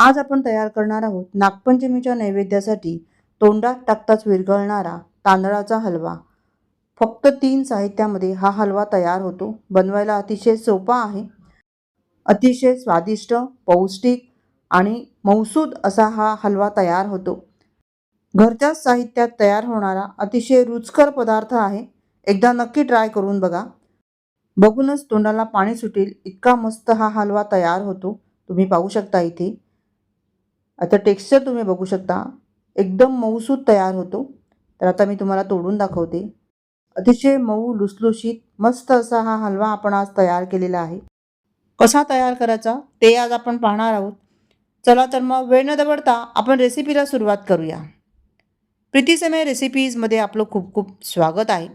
आज आपण तयार करणार आहोत नागपंचमीच्या नैवेद्यासाठी तोंडात टाकताच विरघळणारा तांदळाचा हलवा. फक्त तीन साहित्यामध्ये हा हलवा तयार होतो. बनवायला अतिशय सोपा आहे. अतिशय स्वादिष्ट पौष्टिक आणि मौसूद असा हा हलवा तयार होतो. घरच्याच साहित्यात तयार होणारा अतिशय रुचकर पदार्थ आहे. एकदा नक्की ट्राय करून बघा. बघूनच तोंडाला पाणी सुटेल. इतका मस्त हा हलवा तयार होतो. तुम्ही पाहू शकता इथे आता टेक्स्चर तुम्ही बघू शकता. एकदम मऊसूत तयार होतो. तर आता मी तुम्हाला तोडून दाखवते. अतिशय मऊ लुसलुशीत मस्त असा हा हलवा आपण आज तयार केलेला आहे. कसा तयार करायचा ते आज आपण पाहणार आहोत. चला तर मग वेळ न दवडता आपण रेसिपीला सुरुवात करूया. प्रीतीसमय रेसिपीजमध्ये आपलं खूप खूप स्वागत आहे.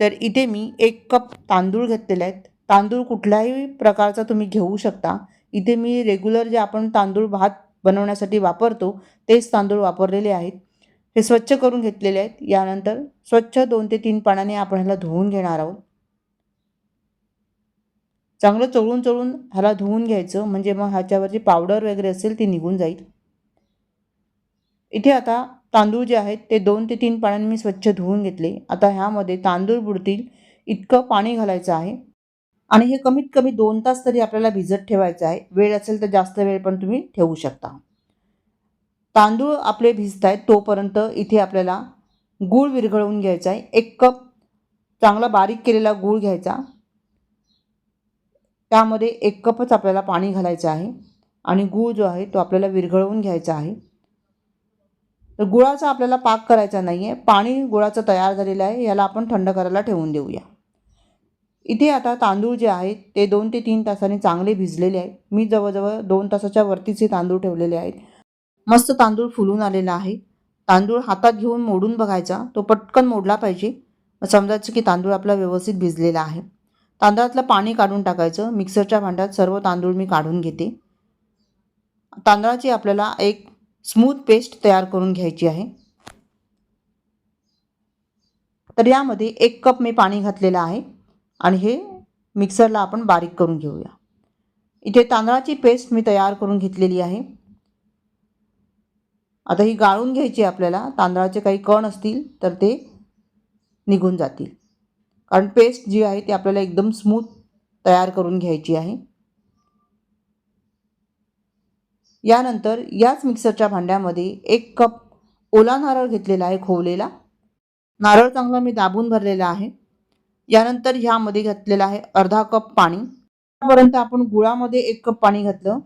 तर इथे मी एक कप तांदूळ घेतलेले आहेत. तांदूळ कुठल्याही प्रकारचा तुम्ही घेऊ शकता. इथे मी रेग्युलर जे आपण तांदूळ भात बनवण्यासाठी वापरतो तेच तांदूळ वापरलेले आहेत. हे स्वच्छ करून घेतलेले आहेत. यानंतर स्वच्छ दोन ते तीन पाण्याने आपण ह्याला धुवून घेणार आहोत. चांगलं चोळून चोळून ह्याला धुवून घ्यायचं. म्हणजे मग ह्याच्यावरची पावडर वगैरे असेल ती निघून जाईल. इथे आता तांदूळ जे आहेत ते दोन ते तीन पाण्याने मी स्वच्छ धुवून घेतले. आता ह्यामध्ये तांदूळ बुडतील इतकं पाणी घालायचं आहे. आणि हे कमीत कमी दोन तास तरी आपल्याला भिजत ठेवायचं आहे. वेळ असेल तर जास्त वेळ पण तुम्ही ठेवू शकता. तांदूळ आपले भिजत आहेत तोपर्यंत इथे आपल्याला गूळ विरघळवून घ्यायचा आहे. एक कप चांगला बारीक केलेला गूळ घ्यायचा. त्यामध्ये एक कपच आपल्याला पाणी घालायचं आहे आणि गूळ जो आहे तो आपल्याला विरघळवून घ्यायचा आहे. तर गुळाचा आपल्याला पाक करायचा नाही आहे पाणी गुळाचं तयार झालेलं आहे. याला आपण थंड करायला ठेवून देऊया. इथे आता तांदूळ जे आहेत ते दोन ते तीन तासाने चांगले भिजलेले आहेत. मी जवळजवळ दोन तासाच्या वरतीच हे तांदूळ ठेवलेले आहेत. मस्त तांदूळ फुलून आलेला आहे. तांदूळ हातात घेऊन मोडून बघायचा तो पटकन मोडला पाहिजे. समजायचं की तांदूळ आपला व्यवस्थित भिजलेला आहे. तांदळातलं पाणी काढून टाकायचं. मिक्सरच्या भांड्यात सर्व तांदूळ मी काढून घेते. तांदळाची आपल्याला एक स्मूथ पेस्ट तयार करून घ्यायची आहे. तर यामध्ये एक कप मी पाणी घातलेलं आहे. आणि हे मिक्सरला आपण बारीक करून घेऊया. इथे तांदळाची पेस्ट मी तयार करून घेतलेली आहे. आता ही गाळून घ्यायची आपल्याला. तांदळाचे काही कण असतील तर ते निघून जातील. कारण पेस्ट जी आहे ती आपल्याला एकदम स्मूथ तयार करून घ्यायची आहे. यानंतर याच मिक्सरच्या भांड्यामध्ये एक कप ओला नारळ घेतलेला आहे खोवलेला नारळ चांगला मी दाबून भरलेला आहे. यानंतर ह्यामध्ये घातलेलं आहे अर्धा कप पाणी. पर्यंत आपण गुळामध्ये एक कप पाणी घातलं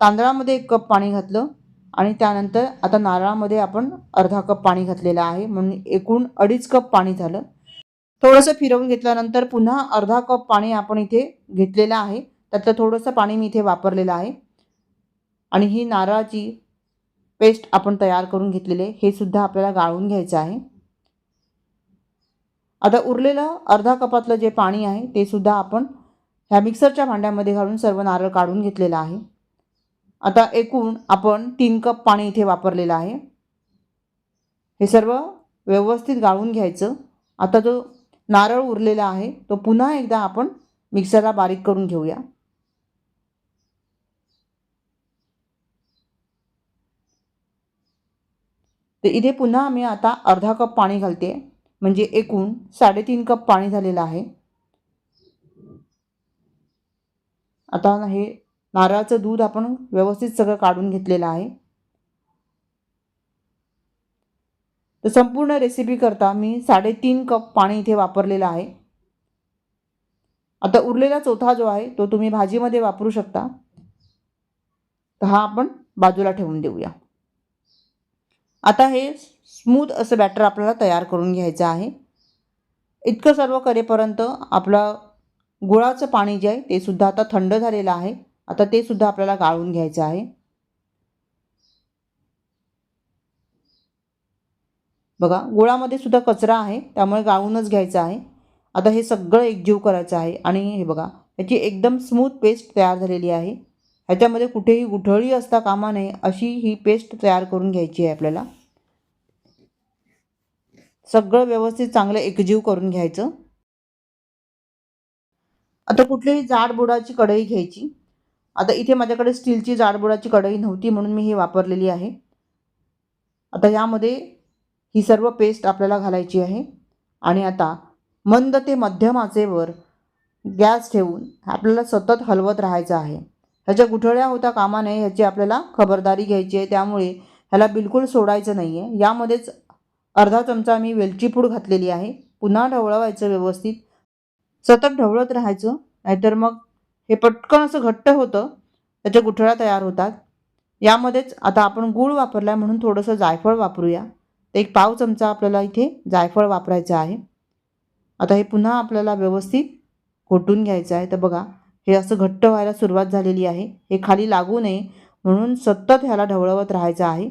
तांदळामध्ये एक कप पाणी घातलं आणि त्यानंतर आता नारळामध्ये आपण अर्धा कप पाणी घातलेलं आहे. म्हणून एकूण अडीच कप पाणी झालं. थोडंसं फिरवून घेतल्यानंतर पुन्हा अर्धा कप पाणी आपण इथे घेतलेलं आहे. त्यातलं थोडंसं पाणी मी इथे वापरलेलं आहे. आणि ही नारळाची पेस्ट आपण तयार करून घेतलेली आहे. हे सुद्धा आपल्याला गाळून घ्यायचं आहे. आता उरलेलं अर्धा कपातलं जे पाणी आहे ते सुद्धा आपण ह्या मिक्सरच्या भांड्यामध्ये घालून सर्व नारळ काढून घेतलेलं आहे. आता एकूण आपण तीन कप पाणी इथे वापरलेलं आहे. हे सर्व व्यवस्थित गाळून घ्यायचं. आता जो नारळ उरलेला आहे तो पुन्हा एकदा आपण मिक्सरला बारीक करून घेऊया. तर इथे पुन्हा आम्ही आता अर्धा कप पाणी घालते. म्हणजे एकूण साडेतीन कप पाणी झालेलं आहे. आता हे नारळाचं दूध आपण व्यवस्थित सगळं काढून घेतलेलं आहे. तर संपूर्ण रेसिपी करता मी साडेतीन कप पाणी इथे वापरलेलं आहे. आता उरलेला चौथा जो आहे तो तुम्ही भाजीमध्ये वापरू शकता. तर हा आपण बाजूला ठेवून देऊया. आता हे स्मूथ असं बॅटर आपल्याला तयार करून घ्यायचं आहे. इतकं सर्व करेपर्यंत आपलं गुळाचं पाणी जे आहे ते सुद्धा आता थंड झालेलं आहे. आता ते सुद्धा आपल्याला गाळून घ्यायचं आहे. बघा गुळामध्ये सुद्धा कचरा आहे त्यामुळे गाळूनच घ्यायचं आहे. आता हे सगळं एकजीव करायचं आहे आणि हे बघा याची एकदम स्मूथ पेस्ट तयार झालेली आहे. ह्याच्यामध्ये कुठेही गुठळी असता कामा नये अशी ही पेस्ट तयार करून घ्यायची आहे आपल्याला. सगळं व्यवस्थित चांगलं एकजीव करून घ्यायचं. आता कुठलीही जाडबुडाची कढई घ्यायची. आता इथे माझ्याकडे स्टीलची जाडबुडाची कढई नव्हती म्हणून मी ही वापरलेली आहे. आता यामध्ये ही सर्व पेस्ट आपल्याला घालायची आहे. आणि आता मंद ते मध्यम आचेवर गॅस ठेवून आपल्याला सतत हलवत राहायचं आहे. ह्याच्या गुठळ्या होता कामा नये ह्याची आपल्याला खबरदारी घ्यायची आहे. त्यामुळे ह्याला बिलकुल सोडायचं नाही आहे यामध्येच अर्धा चमचा मी वेलची पूड घातलेली आहे. पुन्हा ढवळवायचं व्यवस्थित. सतत ढवळत राहायचं नाहीतर मग हे पटकन असं घट्ट होतं. त्याच्या गुठळ्या तयार होतात. यामध्येच आता आपण गूळ वापरला आहे म्हणून थोडंसं जायफळ वापरूया. तर एक पाव चमचा आपल्याला इथे जायफळ वापरायचं आहे. आता हे पुन्हा आपल्याला व्यवस्थित घोटून घ्यायचं आहे. तर बघा हे असं घट्ट व्हायला सुरुवात झालेली आहे. हे खाली लागू नये म्हणून सतत ह्याला ढवळवत राहायचं आहे.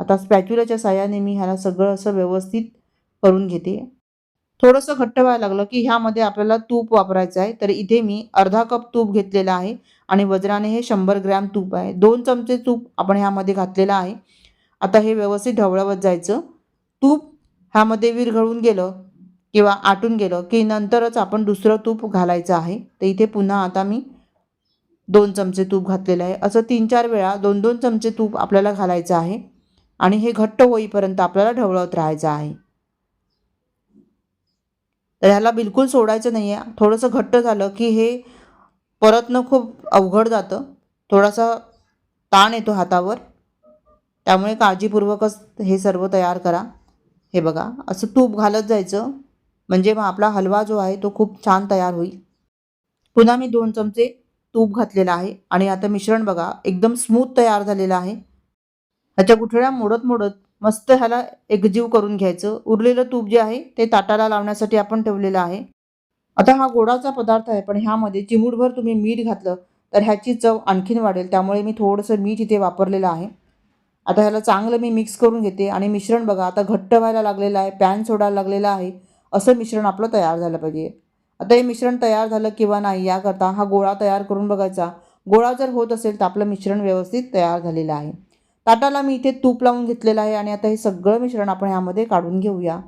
आता स्पॅच्युलाच्या साह्याने मी ह्याला सगळं असं व्यवस्थित करून घेते. थोडंसं घट्ट व्हायला लागलं की ह्यामध्ये आपल्याला तूप वापरायचं आहे. तर इथे मी अर्धा कप तूप घेतलेला आहे आणि वजनाने हे शंभर ग्रॅम तूप आहे. दोन चमचे तूप आपण ह्यामध्ये घातलेलं आहे. आता हे व्यवस्थित ढवळवत जायचं. तूप ह्यामध्ये विरघळून गेलं किंवा आटून गेलं की नंतरच आपण दुसरं तूप घालायचं आहे. तर इथे पुन्हा आता मी दोन चमचे तूप घातलेलं आहे. असं तीन चार वेळा दोन दोन चमचे तूप आपल्याला घालायचं आहे. आणि हे घट्ट होईपर्यंत आपल्याला ढवळत राहायचं आहे. तर ह्याला बिलकुल सोडायचं नाही आहे थोडंसं घट्ट झालं की हे परतणं खूप अवघड जातं. थोडासा ताण येतो हातावर. त्यामुळे काळजीपूर्वकच हे सर्व तयार करा. हे बघा असं तूप घालत जायचं. म्हणजे मग आपला हलवा जो आहे तो खूप छान तयार होईल. पुन्हा मी दोन चमचे तूप घातलेलं आहे. आणि आता मिश्रण बघा एकदम स्मूथ तयार झालेलं आहे. ह्याच्या गुठळ्या मोडत मोडत मस्त ह्याला एकजीव करून घ्यायचं. उरलेलं तूप जे आहे ते ताटाला लावण्यासाठी आपण ठेवलेलं आहे. आता हा गोडाचा पदार्थ आहे पण ह्यामध्ये चिमूटभर तुम्ही मीठ घातलं तर ह्याची चव आणखीन वाढेल. त्यामुळे मी थोडंसं मीठ इथे वापरलेलं आहे. आता ह्याला चांगलं मी मिक्स करून घेते. आणि मिश्रण बघा आता घट्ट व्हायला लागलेलं आहे पॅन सोडायला लागलेलं आहे. असं मिश्रण आपलं तयार झालं पाहिजे. आता हे मिश्रण तयार झालं किंवा नाही याकरता हा गोळा तयार करून बघायचा. गोळा जर होत असेल तर आपलं मिश्रण व्यवस्थित तयार झालेलं आहे. ताटाला मी इथे तूप लावून घेतलेलं आहे आणि आता हे सगळं मिश्रण आपण ह्यामध्ये काढून घेऊया.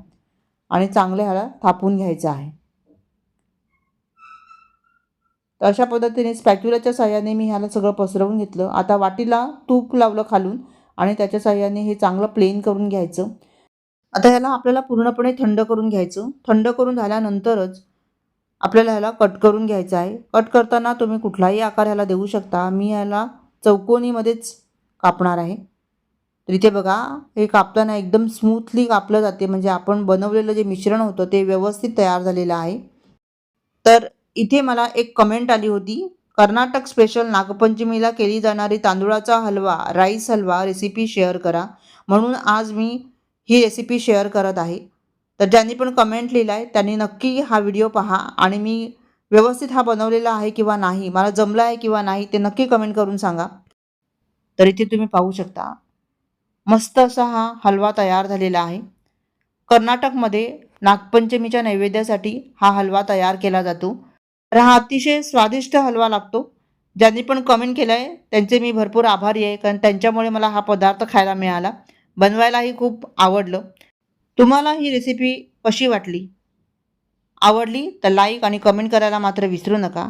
आणि चांगलं ह्याला थापून घ्यायचं आहे. तर अशा पद्धतीने स्पॅक्युलाच्या साह्याने मी ह्याला सगळं पसरवून घेतलं. आता वाटीला तूप लावलं खालून आणि त्याच्या साह्याने हे चांगलं प्लेन करून घ्यायचं. आता ह्याला आपल्याला पूर्णपणे थंड करून घ्यायचं. थंड करून झाल्यानंतरच आपल्याला ह्याला कट करून घ्यायचं आहे. कट करताना तुम्ही कुठलाही आकार ह्याला देऊ शकता. मी ह्याला चौकोनीमध्येच कापणार आहे. तर इथे बघा हे कापताना एकदम स्मूथली कापलं जाते. म्हणजे आपण बनवलेलं जे मिश्रण होतं ते व्यवस्थित तयार झालेलं आहे. तर इथे मला एक कमेंट आली होती. कर्नाटक स्पेशल नागपंचमीला केली जाणारी तांदुळाचा halwa rice halwa recipe share करा. म्हणून आज मी ही रेसिपी शेअर करत आहे. तर ज्यांनी पण कमेंट लिहिला आहे त्यांनी नक्की हा व्हिडिओ पहा. आणि मी व्यवस्थित हा बनवलेला आहे किंवा नाही मला जमला आहे किंवा नाही ते नक्की कमेंट करून सांगा. तर इथे तुम्ही पाहू शकता. मस्त असा हा हलवा तयार झालेला आहे. कर्नाटकमध्ये नागपंचमीच्या नैवेद्यासाठी हा हलवा तयार केला जातो. तर हा अतिशय स्वादिष्ट हलवा लागतो. ज्यांनी पण कमेंट केलं आहे त्यांचे मी भरपूर आभारी आहे. कारण त्यांच्यामुळे मला हा पदार्थ खायला मिळाला. बनवायलाही खूप आवडलं. तुम्हाला ही रेसिपी कशी वाटली? आवडली तर लाईक आणि कमेंट करायला मात्र विसरू नका.